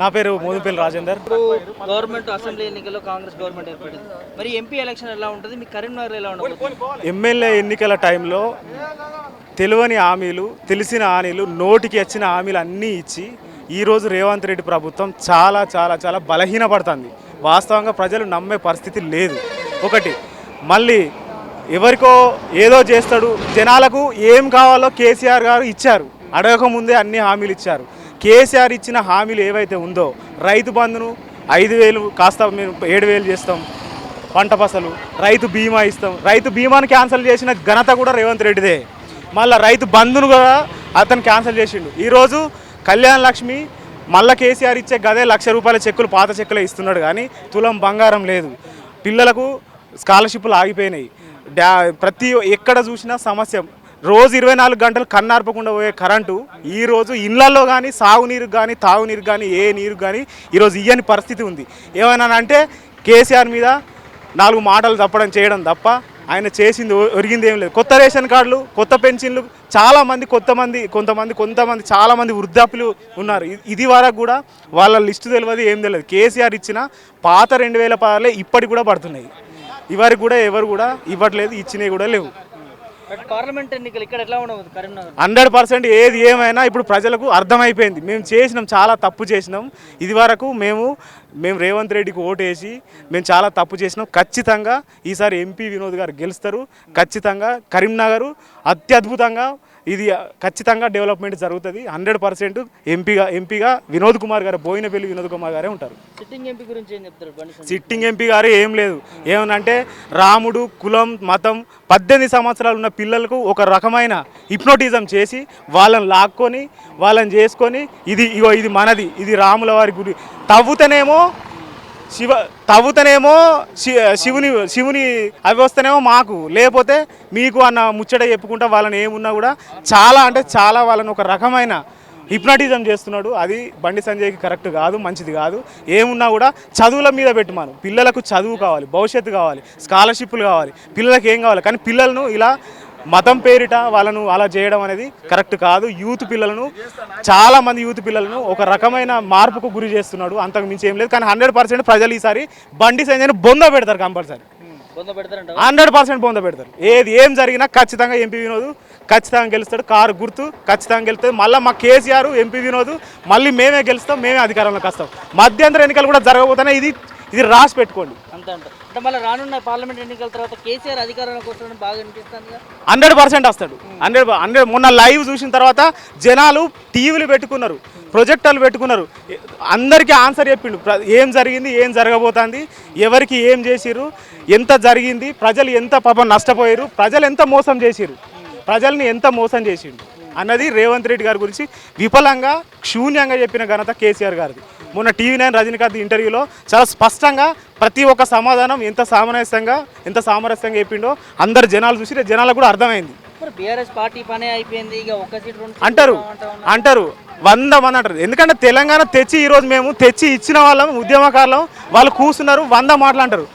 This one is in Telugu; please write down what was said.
నా పేరు మోదుపల్లి రాజేందర్. గవర్నమెంట్ అసెంబ్లీ ఎన్నికల్లో కాంగ్రెస్ గవర్నమెంట్ ఏర్పడింది. మరి ఎంపీ ఎలక్షన్ ఎలా ఉంటుంది? మీ కరీంనగర్ ఎలా ఉండబోతుంది? ఎమ్మెల్యే ఎన్నికల టైంలో తెలియని హామీలు తెలిసిన హామీలు నోటికి వచ్చిన హామీలు అన్నీ ఇచ్చి ఈరోజు రేవంత్ రెడ్డి ప్రభుత్వం చాలా చాలా చాలా బలహీనపడుతుంది. వాస్తవంగా ప్రజలు నమ్మే పరిస్థితి లేదు. ఒకటి మళ్ళీ ఎవరికో ఏదో చేస్తాడు. జనాలకు ఏం కావాలో కేసీఆర్ గారు ఇచ్చారు. అడగక ముందే అన్ని హామీలు ఇచ్చారు. కేసీఆర్ ఇచ్చిన హామీలు ఏవైతే ఉందో రైతు బంధును ఐదు వేలు కాస్త మేము ఏడు వేలు చేస్తాం పంట పసలు రైతు బీమా ఇస్తాం. రైతు బీమాను క్యాన్సిల్ చేసిన ఘనత కూడా రేవంత్ రెడ్డిదే. మళ్ళీ రైతు బంధును కూడా అతను క్యాన్సిల్ చేసిండు. ఈరోజు కళ్యాణ్ లక్ష్మి మళ్ళీ కేసీఆర్ ఇచ్చే గదే లక్ష రూపాయల చెక్కులు పాత చెక్కులే ఇస్తున్నాడు కానీ తులం బంగారం లేదు. పిల్లలకు స్కాలర్షిప్లు ఆగిపోయినాయి. డా ప్రతి ఎక్కడ చూసినా సమస్య రోజు ఇరవై నాలుగు గంటలు కన్నార్పకుండా పోయే కరెంటు ఈ రోజు ఇళ్ళలో కానీ సాగునీరు కానీ తాగునీరు కానీ ఏ నీరు కానీ ఈరోజు ఇయ్యని పరిస్థితి ఉంది. ఏమైనా అంటే కేసీఆర్ మీద నాలుగు మాటలు తప్పడం చేయడం తప్ప ఆయన చేసింది ఒరిగింది ఏం లేదు. కొత్త రేషన్ కార్డులు కొత్త పెన్షన్లు చాలామంది కొత్త మంది కొంతమంది కొంతమంది చాలామంది వృద్ధాప్యులు ఉన్నారు. ఇది వరకు కూడా వాళ్ళ లిస్టు తెలియదు ఏం తెలియదు కేసీఆర్ ఇచ్చిన పాత రెండు వేల పదాలే ఇప్పటికి కూడా పడుతున్నాయి. ఇవరికి కూడా ఎవరు కూడా ఇవ్వట్లేదు ఇచ్చినవి కూడా లేవు. పార్లమెంట్ ఎన్నికలు ఇక్కడ ఎట్లా కరీంనగర్. హండ్రెడ్ పర్సెంట్ ఏది ఏమైనా ఇప్పుడు ప్రజలకు అర్థమైపోయింది. మేము చేసినాం చాలా తప్పు చేసినాం. ఇది వరకు మేము మేము రేవంత్ రెడ్డికి ఓటేసి మేము చాలా తప్పు చేసినాం. ఖచ్చితంగా ఈసారి ఎంపీ వినోద్ గారు గెలుస్తారు. ఖచ్చితంగా కరీంనగర్ అత్యద్భుతంగా ఇది ఖచ్చితంగా డెవలప్మెంట్ జరుగుతుంది. హండ్రెడ్ పర్సెంట్ ఎంపీగా ఎంపీగా వినోద్ కుమార్ గారు బోయినపల్లి వినోద్ కుమార్ గారే ఉంటారు. సిట్టింగ్ ఎంపీ గురించి ఏం చెప్తారు సిట్టింగ్ ఎంపీ గారు ఏం లేదు. ఏమనంటే రాముడు కులం మతం పద్దెనిమిది సంవత్సరాలు ఉన్న పిల్లలకు ఒక రకమైన హిప్నోటిజం చేసి వాళ్ళని లాక్కొని వాళ్ళని చేసుకొని ఇది ఇగో ఇది మనది ఇది రాముల వారి గుడి తవ్వుతనేమో శివ తవ్వుతనేమో శి- శివుని శివుని అవి వస్తేనేమో మాకు. లేకపోతే మీకు అన్న ముచ్చట చెప్పుకుంటా వాళ్ళని ఏమున్నా కూడా చాలా అంటే చాలా వాళ్ళని ఒక రకమైన హిప్నటిజం చేస్తున్నాడు. అది బండి సంజయ్కి కరెక్ట్ కాదు మంచిది కాదు. ఏమున్నా కూడా చదువుల మీద పెట్టుమాను. పిల్లలకు చదువు కావాలి భవిష్యత్తు కావాలి స్కాలర్షిప్లు కావాలి పిల్లలకు ఏం కావాలి? కానీ పిల్లలను ఇలా మతం పేరిట వాళ్ళను అలా చేయడం అనేది కరెక్ట్ కాదు. యూత్ పిల్లలను చాలా మంది యూత్ పిల్లలను ఒక రకమైన మార్పుకు గురి చేస్తున్నాడు. అంతకు మించి ఏం లేదు. కానీ హండ్రెడ్ పర్సెంట్ ప్రజలు ఈసారి బండి సంజయ్ని బొంద పెడతారు కంపల్సరీ. హండ్రెడ్ పర్సెంట్ బొంద పెడతారు. ఏది ఏం జరిగినా ఖచ్చితంగా ఎంపీ వినోద్ ఖచ్చితంగా గెలుస్తాడు. కారు గుర్తు ఖచ్చితంగా గెలుస్తుంది మళ్ళీ మా కేసీఆర్ ఎంపీ వినోద్ మళ్ళీ మేమే గెలుస్తాం మేమే అధికారంలోకి వస్తాం. మధ్యంతర ఎన్నికలు కూడా జరగబోతున్నాయి. ఇది ఇది రాసి పెట్టుకోండి. అంతే అంట అంటే మళ్ళీ రానున్న పార్లమెంట్ ఎన్నికల తర్వాత కేసీఆర్ అధికారంలోకి వస్తాడని బాగా అనిపిస్తుంది హండ్రెడ్ పర్సెంట్ వస్తాడు. హండ్రెడ్ హండ్రెడ్ మొన్న లైవ్ చూసిన తర్వాత జనాలు టీవీలు పెట్టుకున్నారు ప్రొజెక్టర్లు పెట్టుకున్నారు. అందరికీ ఆన్సర్ చెప్పిండు. ఏం జరిగింది ఏం జరగబోతుంది ఎవరికి ఏం చేసిర్రు ఎంత జరిగింది ప్రజలు ఎంత పాపం నష్టపోయారు ప్రజలు ఎంత మోసం చేసిర్రు ప్రజల్ని ఎంత మోసం చేసిండు. అన్నది రేవంత్ రెడ్డి గారి గురించి విఫలంగా శూన్యంగా చెప్పిన ఘనత కేసీఆర్ గారిది. మొన్న టీవీ నైన్ రజనీకాంత్ ఇంటర్వ్యూలో చాలా స్పష్టంగా ప్రతి ఒక్క సమాధానం ఎంత సామరస్యంగా ఎంత సామరస్యంగా చెప్పిండో అందరు జనాలు చూసి జనాలకు కూడా అర్థమైంది. పార్టీ పనే అయిపోయింది ఇక సీట్ అంటారు. అంటారు వంద మంది అంటారు. ఎందుకంటే తెలంగాణ తెచ్చి ఈరోజు మేము తెచ్చి ఇచ్చిన వాళ్ళం ఉద్యమకారులం వాళ్ళు కూర్చున్నారు వంద మాటలు అంటారు.